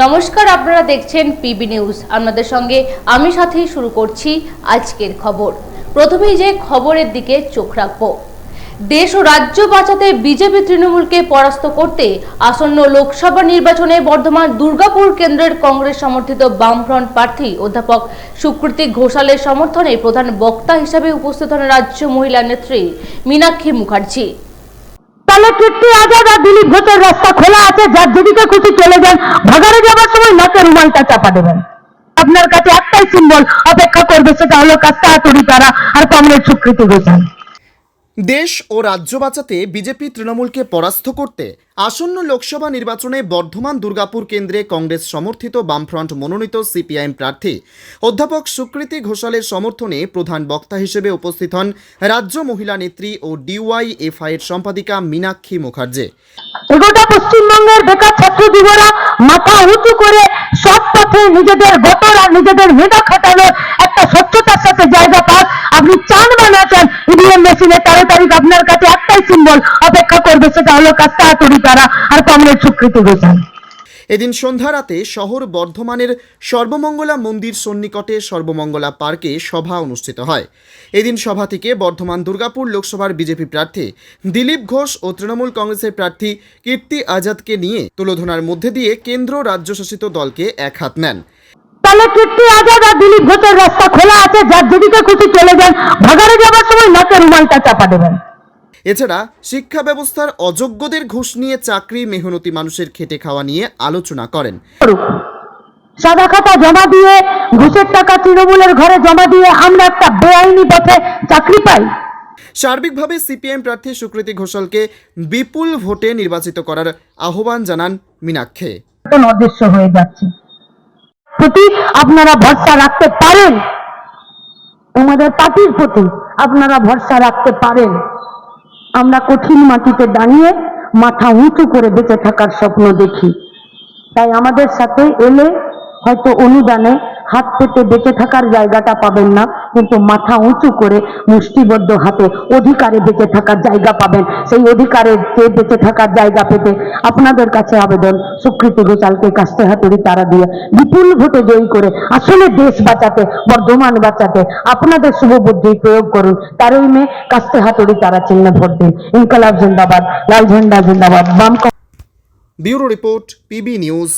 নমস্কার, আপনারা দেখছেন পিবি নিউজ আপনাদের সঙ্গে আমি সাথে শুরু করছি আজকের খবর। প্রথমেই যে খবরের দিকে চোখ রাখব। দেশ ও রাজ্য বাঁচাতে বিজেপি তৃণমূলকে পরাস্ত করতে আসন্ন লোকসভা নির্বাচনে বর্ধমান দুর্গাপুর কেন্দ্রের কংগ্রেস সমর্থিত বামফ্রন্ট প্রার্থী অধ্যাপক সুকৃতি ঘোষালের সমর্থনে প্রধান বক্তা হিসেবে উপস্থিত হন রাজ্য মহিলা নেত্রী মীনাক্ষী মুখার্জি। তাহলে কীর্তি আজাদ আর দিলীপ ঘোষের রাস্তা খোলা আছে, যার যেদিকে খুশি চলে যান। ভাগারে যাবার সময় নাকে রুমালটা চাপা দেবেন। আপনার কাছে একটাই সিম্বল অপেক্ষা করবে, সেটা হলো কাস্তা হাতুড়ি তারা আর কংগ্রেস স্বীকৃতি ঘোষাল দেশ ও রাজ্য বাঁচাতে বিজেপি তৃণমূলকে পরাস্ত করতে আসন্ন লোকসভা নির্বাচনে বর্ধমান দুর্গাপুর কেন্দ্রে কংগ্রেস সমর্থিত বামফ্রন্ট মনোনীত সিপিআইএম প্রার্থী অধ্যাপক সুকৃতি ঘোষালের সমর্থনে প্রধান বক্তা হিসেবে উপস্থিত হন রাজ্য মহিলা নেত্রী ও ডিওয়াইএফআই এর সম্পাদিকা মীনাক্ষী মুখার্জি। গোটা পশ্চিমবঙ্গের বেকার ছাত্র যুবরা মাথা উঁচু করে সৎ পথে নিজেদের গতর আর নিজেদের মেধা খাটানোর একটা স্বচ্ছতার সাথে জায়গা পাক। আপনি চান বা না চান ইভিএম তেরো তারিখ আপনার কাছে একটাই সিম্বল অপেক্ষা করবে, সেটা হলো কাস্তা হাতুড়ি তারা আর কংগ্রেস স্বীকৃতি ঘোষাল এদিন সন্ধ্যা রাতে শহর বর্ধমানের সর্বমঙ্গলা মন্দির সন্নিকটে সর্বমঙ্গলা পার্কে সভা অনুষ্ঠিত হয়। এদিন সভা থেকে বর্ধমান দুর্গাপুর লোকসভার বিজেপি প্রার্থী দিলীপ ঘোষ ও তৃণমূল কংগ্রেসের প্রার্থী কীর্তি আজাদকে নিয়ে তুলোধনার মধ্যে দিয়ে কেন্দ্র রাজ্যশাসিত দলকে এক হাত নেন। তাহলে কীর্তি আজাদ আর দিলীপ ঘোষের রাস্তা খোলা আছে যার যেদিকে খুশি চলে যান। ভাগাড়ে যাবার সময় নাকে রুমালটা চাপা দেবেন। এছাড়া শিক্ষা ব্যবস্থার অযোগ্যদের ঘুষ নিয়ে চাকরি মেহনতি মানুষের খেটে খাওয়া নিয়ে আলোচনা করেন। সাদা খাতা জমা দিয়ে ঘুষের টাকা তৃণমূলের ঘরে জমা দিয়ে আমরা একটা বেআইনি পথে চাকরি পাই। সার্বিকভাবে সিপিএম প্রার্থী সুকৃতি ঘোষালকে বিপুল ভোটে নির্বাচিত করার আহ্বান জানান মীনাক্ষে। অদৃশ্য হয়ে যাচ্ছে। প্রতি আপনারা ভরসা রাখতে পারেন। আমাদের পার্টির প্রতি আপনারা ভরসা রাখতে পারেন। আমরা কঠিন মাটিতে দাঁড়িয়ে মাথা উঁচু করে বেঁচে থাকার স্বপ্ন দেখি। তাই আমাদের সাথে এলে হয়তো অনুদানে হাত পেতে বেঁচে থাকার জায়গাটা পাবেন না, কিন্তু মাথা উঁচু করে মুষ্টিবদ্ধ হাতে অধিকারে বেঁচে থাকার জায়গা পাবেন। সেই অধিকারের চেয়ে বেঁচে থাকার জায়গা পেতে আপনাদের কাছে আবেদন। স্বীকৃতি গোচালকে কাস্তে হাতুড়ি তারা দিয়ে বিপুল ভোটে জয়ী করে আসলে দেশ বাঁচাতে, বর্ধমান বাঁচাতে আপনাদের শুভ বুদ্ধি প্রয়োগ করুন। তারই মেয়ে কাস্তে হাতুড়ি তারা চিহ্নে ভোট দিন। ইনকলাব জিন্দাবাদ, লাল ঝান্ডা জিন্দাবাদ, বাম ব্যুরো রিপোর্ট, পিবি নিউজ